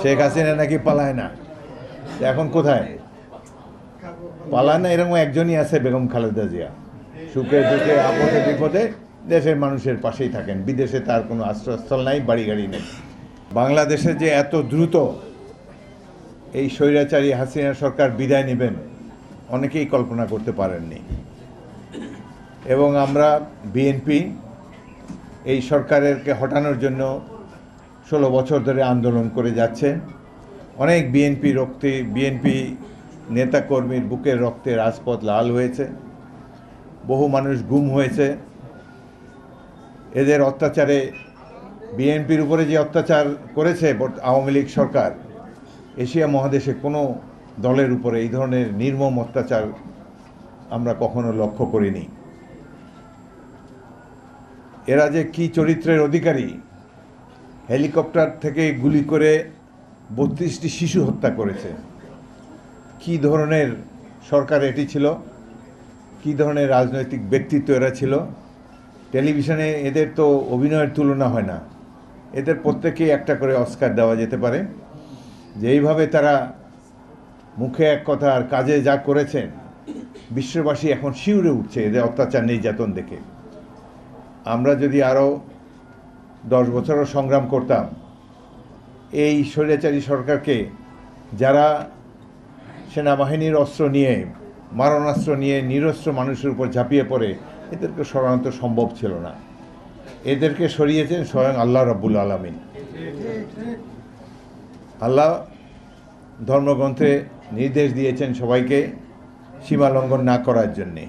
শেখ হাসিনা নাকি পালায় না? এখন কোথায়? পালায় না, এরকম একজনই আছে বেগম খালেদা জিয়া। সুখে দুঃখে, আপদে বিপদে দেশের মানুষের পাশেই থাকেন। বিদেশে তার কোনো আশ্রয়স্থল নাই বাড়ি গাড়ি নেই। বাংলাদেশে যে এত দ্রুত এই স্বৈরাচারী হাসিনা সরকার বিদায় নেবেন, অনেকেই কল্পনা করতে পারেননি। এবং আমরা বিএনপি এই সরকারেরকে হটানোর জন্য ষোলো বছর ধরে আন্দোলন করে যাচ্ছে অনেক বিএনপি রক্তে, বিএনপি নেতাকর্মীর বুকের রক্তে রাজপথ লাল হয়েছে। বহু মানুষ গুম হয়েছে। এদের অত্যাচারে বিএনপির উপরে যে অত্যাচার করেছে আওয়ামী লীগ সরকার, এশিয়া মহাদেশে কোনো দলের উপরে এই ধরনের নির্মম অত্যাচার আমরা কখনো লক্ষ্য করিনি। এরা যে কি চরিত্রের অধিকারী হেলিকপ্টার থেকে গুলি করে বত্রিশটি শিশু হত্যা করেছে। কি ধরনের সরকার এটি ছিল? কি ধরনের রাজনৈতিক ব্যক্তিত্ব এরা ছিল? টেলিভিশনে এদের তো অভিনয়ের তুলনা হয় না। এদের প্রত্যেকেই একটা করে অস্কার দেওয়া যেতে পারে। যে এইভাবে তারা মুখে এক কথা আর কাজে যা করেছেন বিশ্ববাসী এখন শিউরে উঠছে এদের অত্যাচার নির্যাতন দেখে। আমরা যদি আরও দশ বছরও সংগ্রাম করতাম। এই স্বৈরাচারী সরকারকে যারা সেনাবাহিনীর অস্ত্র নিয়ে, মারণাস্ত্র নিয়ে নিরস্ত্র মানুষের উপর ঝাঁপিয়ে পড়ে, এদেরকে সরানো সম্ভব ছিল না। এদেরকে সরিয়েছেন স্বয়ং আল্লাহ রব্বুল আলমিন। আল্লাহ ধর্মগ্রন্থে নির্দেশ দিয়েছেন সবাইকে সীমা লঙ্ঘন না করার জন্যে।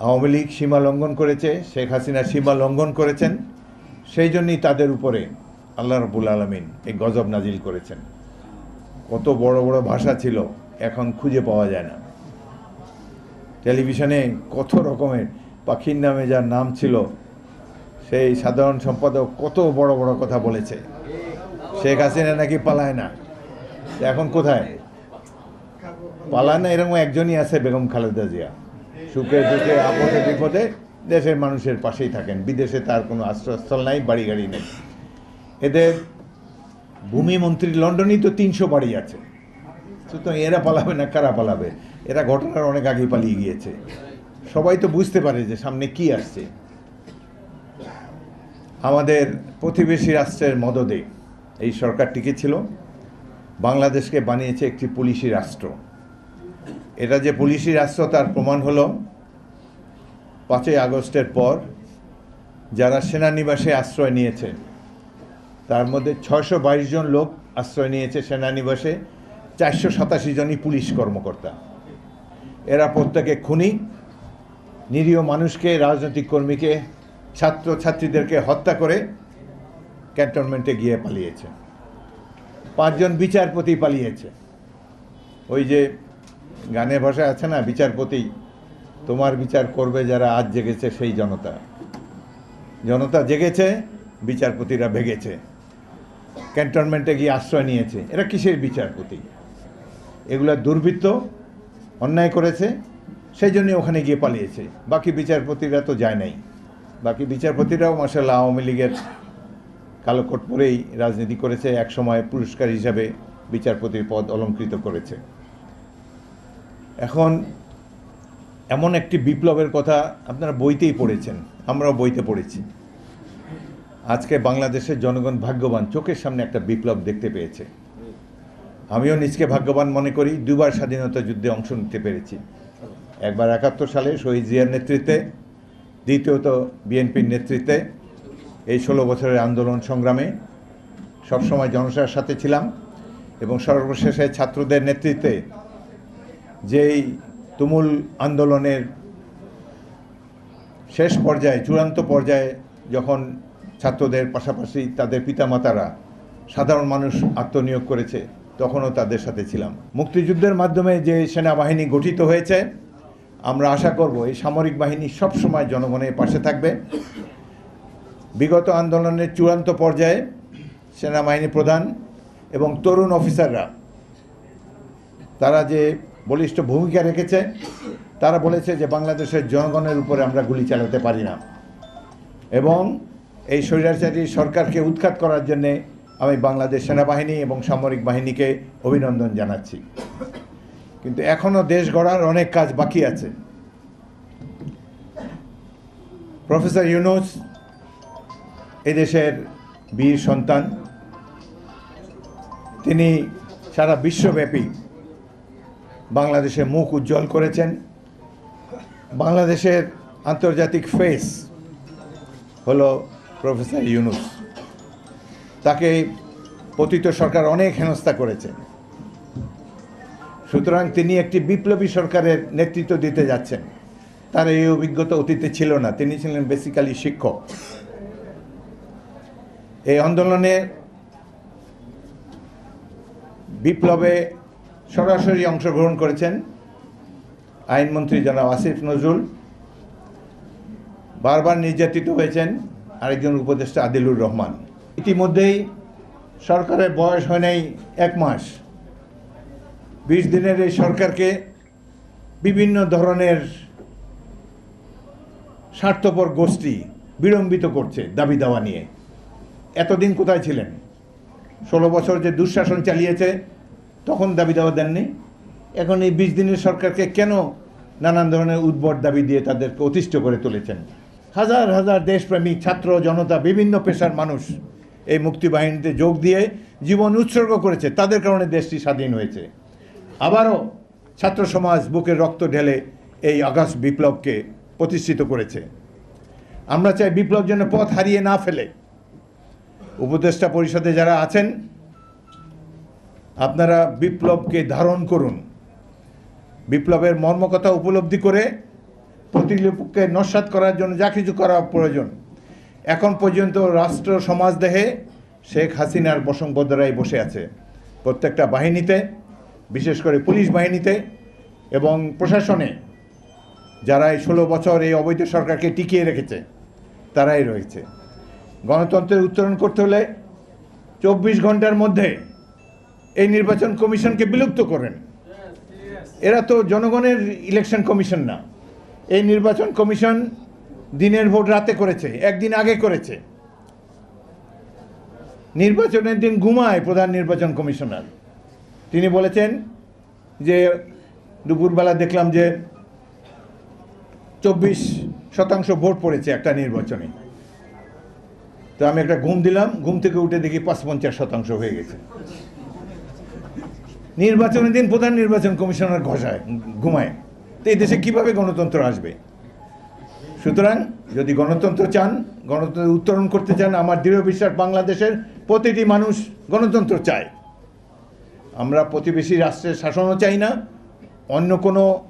আওয়ামী লীগ সীমা লঙ্ঘন করেছে, শেখ হাসিনা সীমা লঙ্ঘন করেছেন। সেই জন্যই তাদের উপরে আল্লাহ রবুল আলমিন এই গজব নাজিল করেছেন। কত বড় বড় ভাষা ছিল, এখন খুঁজে পাওয়া যায় না। টেলিভিশনে কত রকমের পাখির নামে যার নাম ছিল, সেই সাধারণ সম্পাদক কত বড় বড় কথা বলেছে। শেখ হাসিনা নাকি পালায় না? এখন কোথায়? পালায় না, এরকম একজনই আছে বেগম খালেদা জিয়া। সুখে দুঃখে, আপদে বিপদে দেশের মানুষের পাশেই থাকেন। বিদেশে তার কোনো আশ্রয়স্থল নাই বাড়ি গাড়ি নেই। এদের ভূমিমন্ত্রী লন্ডনেই তো তিনশো বাড়ি আছে। সুতরাং এরা পালাবে না, কারা পালাবে? এরা ঘটনার অনেক আগেই পালিয়ে গিয়েছে। সবাই তো বুঝতে পারে যে সামনে কি আসছে। আমাদের প্রতিবেশী রাষ্ট্রের মদদে এই সরকার টিকেছিল বাংলাদেশকে বানিয়েছে একটি পুলিশি রাষ্ট্র। এটা যে পুলিশি রাষ্ট্র, তার প্রমাণ হলো পাঁচই আগস্টের পর যারা সেনানিবাসে আশ্রয় নিয়েছে, তার মধ্যে ছয়শো বাইশ জন লোক আশ্রয় নিয়েছে সেনানিবাসে, চারশো সাতাশি জনই পুলিশ কর্মকর্তা। এরা প্রত্যেকে খুনি, নিরীহ মানুষকে, রাজনৈতিক কর্মীকে ছাত্র ছাত্রীদেরকে হত্যা করে ক্যান্টনমেন্টে গিয়ে পালিয়েছে। পাঁচজন বিচারপতি পালিয়েছে। ওই যে গানের ভাষা আছে না, বিচারপতি তোমার বিচার করবে যারা আজ জেগেছে সেই জনতা। জনতা জেগেছে, বিচারপতিরা ভেগেছে। ক্যান্টনমেন্টে গিয়ে আশ্রয় নিয়েছে। এরা কিসের বিচারপতি? এগুলা দুর্বৃত্ত অন্যায় করেছে সেই জন্য ওখানে গিয়ে পালিয়েছে। বাকি বিচারপতিরা তো যায় নাই। বাকি বিচারপতিরাও মাসাল্লাহ আওয়ামী লীগের কালো কোট পরেই রাজনীতি করেছে, এক সময় পুরস্কার হিসাবে বিচারপতির পদ অলঙ্কৃত করেছে। এখন এমন একটি বিপ্লবের কথা আপনারা বইতেই পড়েছেন, আমরাও বইতে পড়েছি। আজকে বাংলাদেশের জনগণ ভাগ্যবান, চোখের সামনে একটা বিপ্লব দেখতে পেয়েছে। আমিও নিজকে ভাগ্যবান মনে করি, দুবার স্বাধীনতা যুদ্ধে অংশ নিতে পেরেছি। একবার একাত্তর সালে শহীদ জিয়ার নেতৃত্বে, দ্বিতীয়ত বিএনপির নেতৃত্বে, এই ষোলো বছরের আন্দোলন সংগ্রামে সবসময় জনসার সাথে ছিলাম এবং সর্বশেষে ছাত্রদের নেতৃত্বে যেই তুমুল আন্দোলনের শেষ পর্যায়ে, চূড়ান্ত পর্যায়ে যখন ছাত্রদের পাশাপাশি তাদের পিতামাতারা সাধারণ মানুষ আত্মনিয়োগ করেছে, তখনও তাদের সাথে ছিলাম। মুক্তিযুদ্ধের মাধ্যমে যে সেনাবাহিনী গঠিত হয়েছে, আমরা আশা করব এই সামরিক বাহিনী সবসময় জনগণের পাশে থাকবে। বিগত আন্দোলনের চূড়ান্ত পর্যায়ে সেনাবাহিনী প্রধান এবং তরুণ অফিসাররা, তারা যে বলিষ্ঠ ভূমিকা রেখেছে। তারা বলেছে যে বাংলাদেশের জনগণের উপরে আমরা গুলি চালাতে পারি না। এবং এই স্বৈরাচারী সরকারকে উৎখাত করার জন্যে আমি বাংলাদেশ সেনাবাহিনী এবং সামরিক বাহিনীকে অভিনন্দন জানাচ্ছি। কিন্তু এখনও দেশ গড়ার অনেক কাজ বাকি আছে। প্রফেসর ইউনুস, এদেশের বীর সন্তান, তিনি সারা বিশ্বব্যাপী বাংলাদেশের মুখ উজ্জ্বল করেছেন। বাংলাদেশের আন্তর্জাতিক ফেস হলো প্রফেসর ইউনুস। তাকে পতিত সরকার অনেক হেনস্থা করেছে। সুতরাং তিনি একটি বিপ্লবী সরকারের নেতৃত্ব দিতে যাচ্ছেন। তার এই অভিজ্ঞতা অতীতে ছিল না। তিনি ছিলেন বেসিক্যালি শিক্ষক। এই আন্দোলনে বিপ্লবে সরাসরি অংশগ্রহণ করেছেন আইনমন্ত্রী জনাব আসিফ নজরুল। বারবার নির্যাতিত হয়েছেন আরেকজন উপদেষ্টা আদিলুর রহমান। ইতিমধ্যেই সরকারের বয়স হয় নাই এক মাস। বিশ দিনের এই সরকারকে বিভিন্ন ধরনের স্বার্থপর গোষ্ঠী বিড়ম্বিত করছে দাবি দাওয়া নিয়ে। এতদিন কোথায় ছিলেন? ষোলো বছর যে দুঃশাসন চালিয়েছে তখন দাবি দাওয়া দেননি। এখন এই বিশ দিনের সরকারকে কেন নানান ধরনের উদ্ভট দাবি দিয়ে তাদেরকে অতিষ্ঠ করে তুলেছেন? হাজার হাজার দেশপ্রেমিক ছাত্র, জনতা, বিভিন্ন পেশার মানুষ এই মুক্তিবাহিনীতে যোগ দিয়ে জীবন উৎসর্গ করেছে। তাদের কারণে দেশটি স্বাধীন হয়েছে। আবারও ছাত্র সমাজ বুকের রক্ত ঢেলে এই আগস্ট বিপ্লবকে প্রতিষ্ঠিত করেছে। আমরা চাই বিপ্লব যেন পথ হারিয়ে না ফেলে। উপদেষ্টা পরিষদে যারা আছেন আপনারা বিপ্লবকে ধারণ করুন। বিপ্লবের মর্মকথা উপলব্ধি করে প্রতিপক্ষকে নস্বাত করার জন্য যা কিছু করা প্রয়োজন। এখন পর্যন্ত রাষ্ট্র সমাজ দেহে শেখ হাসিনার বসংবদরাই বসে আছে। প্রত্যেকটা বাহিনীতে, বিশেষ করে পুলিশ বাহিনীতে এবং প্রশাসনে যারা এই ষোলো বছর এই অবৈধ সরকারকে টিকিয়ে রেখেছে, তারাই রয়েছে। গণতন্ত্রের উত্তরণ করতে হলে চব্বিশ ঘণ্টার মধ্যে এই নির্বাচন কমিশনকে বিলুপ্ত করেন। এরা তো জনগণের ইলেকশন কমিশন না। এই নির্বাচন কমিশন দিনের ভোট রাতে করেছে, একদিন আগে করেছে। নির্বাচনের দিন ঘুমায় প্রধান নির্বাচন কমিশনার। তিনি বলেছেন যে, দুপুরবেলা দেখলাম যে চব্বিশ শতাংশ ভোট পড়েছে একটা নির্বাচনে। তো আমি একটা ঘুম দিলাম, ঘুম থেকে উঠে দেখি পাঁচ পঞ্চাশ শতাংশ হয়ে গেছে। নির্বাচনের দিন প্রধান নির্বাচন কমিশনার ঘষায়, ঘুমায়। তো এই দেশে কীভাবে গণতন্ত্র আসবে? সুতরাং যদি গণতন্ত্র চান, গণতন্ত্র উত্তরণ করতে চান, আমার দৃঢ় বিশ্বাস বাংলাদেশের প্রতিটি মানুষ গণতন্ত্র চায়। আমরা প্রতিবেশী রাষ্ট্রের শাসনও চাই না, অন্য কোনো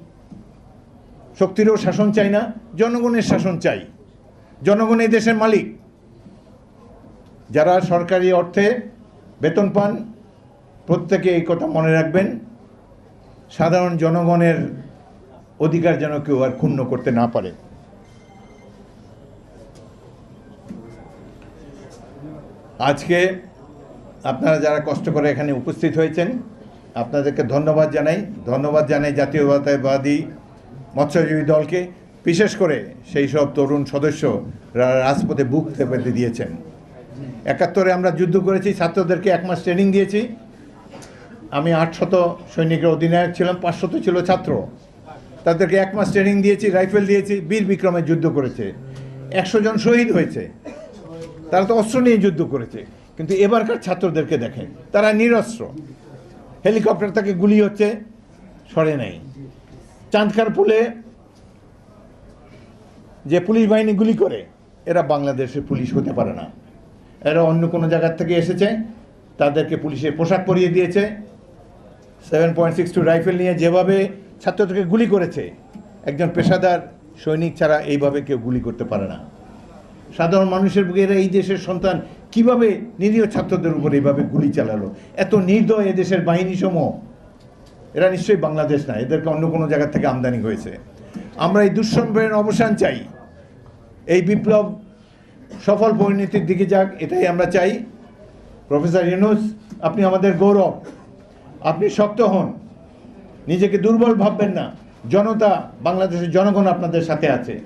শক্তিরও শাসন চাই না, জনগণের শাসন চাই। জনগণ এই দেশের মালিক। যারা সরকারি অর্থে বেতন পান প্রত্যেকে এই কথা মনে রাখবেন, সাধারণ জনগণের অধিকার যেন কেউ আর ক্ষুণ্ণ করতে না পারে। আজকে আপনারা যারা কষ্ট করে এখানে উপস্থিত হয়েছেন, আপনাদেরকে ধন্যবাদ জানাই। ধন্যবাদ জানাই জাতীয়তাবাদী মৎস্যজীবী দলকে, বিশেষ করে সেই সব তরুণ সদস্য রাজপথে বুক পেতে দিয়েছেন। একাত্তরে আমরা যুদ্ধ করেছি, ছাত্রদেরকে এক মাস ট্রেনিং দিয়েছি। আমি আটশত সৈনিকের অধিনায়ক ছিলাম, পাঁচশত ছিল ছাত্র। তাদেরকে এক মাস ট্রেনিং দিয়েছি রাইফেল দিয়েছি, বীর বিক্রমে যুদ্ধ করেছে। একশো জন শহীদ হয়েছে। তারা তো অস্ত্র নিয়ে যুদ্ধ করেছে। কিন্তু এবারকার ছাত্রদেরকে দেখেন, তারা নিরস্ত্র। হেলিকপ্টার থেকে গুলি হচ্ছে, সরে নেই। চাঁদকার পুলে যে পুলিশ বাহিনী গুলি করে, এরা বাংলাদেশের পুলিশ হতে পারে না। এরা অন্য কোনো জায়গার থেকে এসেছে, তাদেরকে পুলিশের পোশাক পরিয়ে দিয়েছে। Seven point six two rifle নিয়ে যেভাবে ছাত্রদেরকে গুলি করেছে, একজন পেশাদার সৈনিক ছাড়া এইভাবে কেউ গুলি করতে পারে না। সাধারণ মানুষের বুকে এরা এই দেশের সন্তান কীভাবে নিরীহ ছাত্রদের উপর এইভাবে গুলি চালালো? এত নির্দয় এদেশের বাহিনী সমূহ এরা নিশ্চয়ই বাংলাদেশ না, এদেরকে অন্য কোনো জায়গা থেকে আমদানি হয়েছে। আমরা এই দুঃসম্পর্কের অবসান চাই। এই বিপ্লব সফল পরিণতির দিকে যাক, এটাই আমরা চাই। প্রফেসর ইউনুস, আপনি আমাদের গৌরব। আপনি শক্ত হন। নিজেকে দুর্বল ভাববেন না। জনতা বাংলাদেশের জনগণ আপনাদের সাথে আছে।